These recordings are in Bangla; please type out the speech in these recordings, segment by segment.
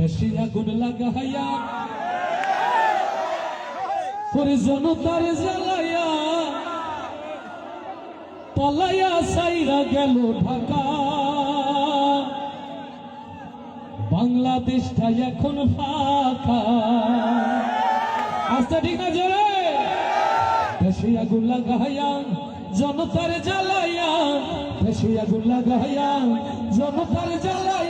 দেশে আগুন লাগাইয়া করে জনতার জ্বালাইয়া পলাইয়া সাইরা গেল ঢাকা। বাংলাদেশটা এখন ফাঁকা। আস্তে ঠিক না জোরে দেশে আগুন লাগাইয়া জনতার জ্বালাইয়া। দেশে আগুন লাগাইয়া জনতার জ্বালাইয়া।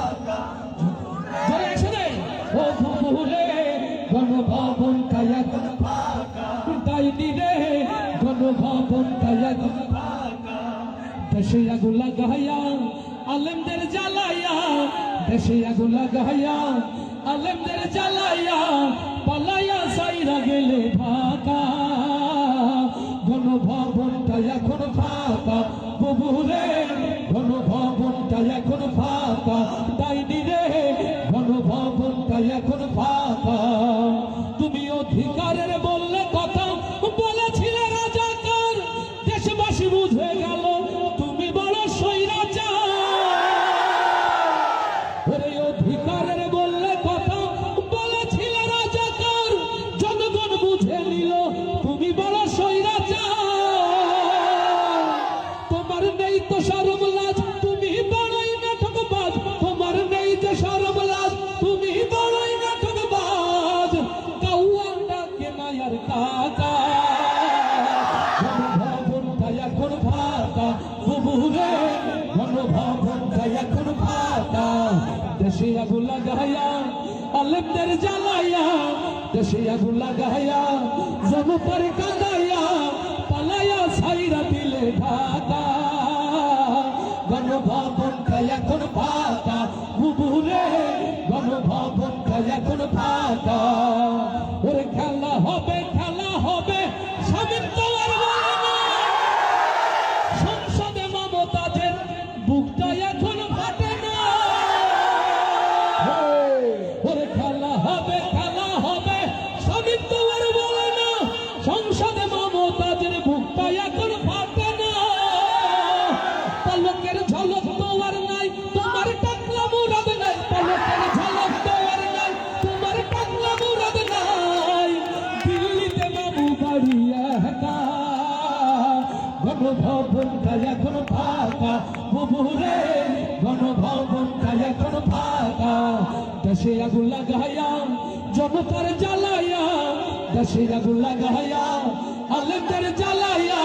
রে এখন ফাঁকা দেশে আগুন লাগাইয়া আলেমদের জ্বালাইয়া, দেশে আগুন লাগাইয়া আলেমদের জ্বালাইয়া, পালাইয়া সাইরা গেলে ঢাকা। গণভবনটা এখন ফাঁকা বুবুরে গণভবনটা এখন ফাঁকা লাগাইয়া আলেমদের জ্বালাইয়া দেশে আগুন লাগাইয়া পরে কাঁদাইয়া পালাইয়া সাইরা দিলে ঢাকা। গণভবনটা এখন ফাঁকা, বুবুরে গণভবনটা এখন ফাঁকা। জনতার জ্বালাইয়া, দেশে আগুন লাগাইয়া, আলেমদের জ্বালাইয়া,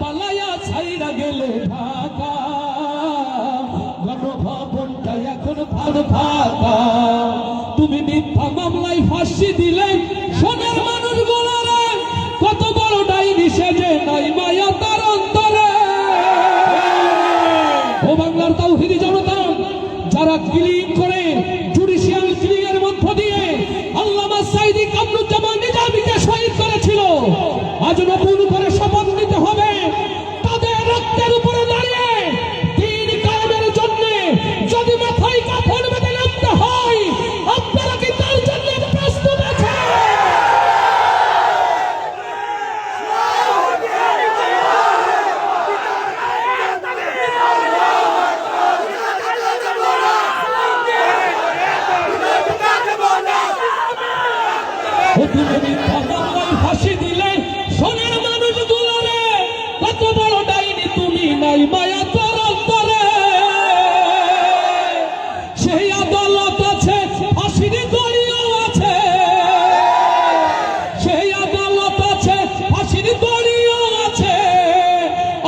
পালাইয়া ছাইরা গেলে ঢাকা। তুমি মিথ্যা মামলায় ফাঁসি দিলে সোনার ক্লিন করে তুমি সেই আদালত আছে, ফাঁসির দড়িও আছে। সেই আদালত আছে, ফাঁসির দড়িও আছে।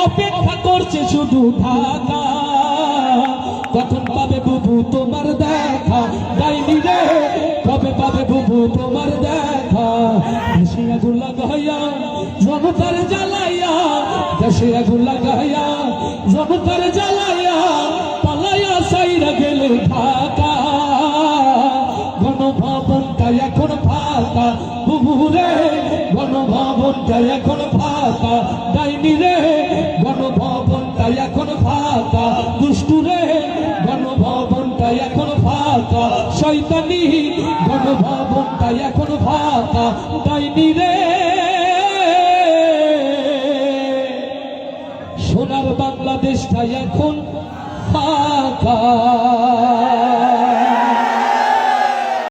অপেক্ষা করছে শুধু ঢাকা, কখন পাবে বুবু তোমার দেখা? ডাইনি জনতার জ্বালাইয়া দেশে আগুন লাগাইয়া জনতার জ্বালাইয়া পালাইয়া সাইরা গেলে ঢাকা। গণভবনটা এখন ফাঁকা বুবুরে গণভবনটা এখন ফাঁকা। ডাইনি রে, গণভবনটা এখন ফাঁকা। দুষ্টু রে, গণভবনটা এখন ফাঁকা। শয়তানি, গণভবনটা এখন ফাঁকা। ডাইনি রে বাংলাদেশটা এখন ফাঁকা।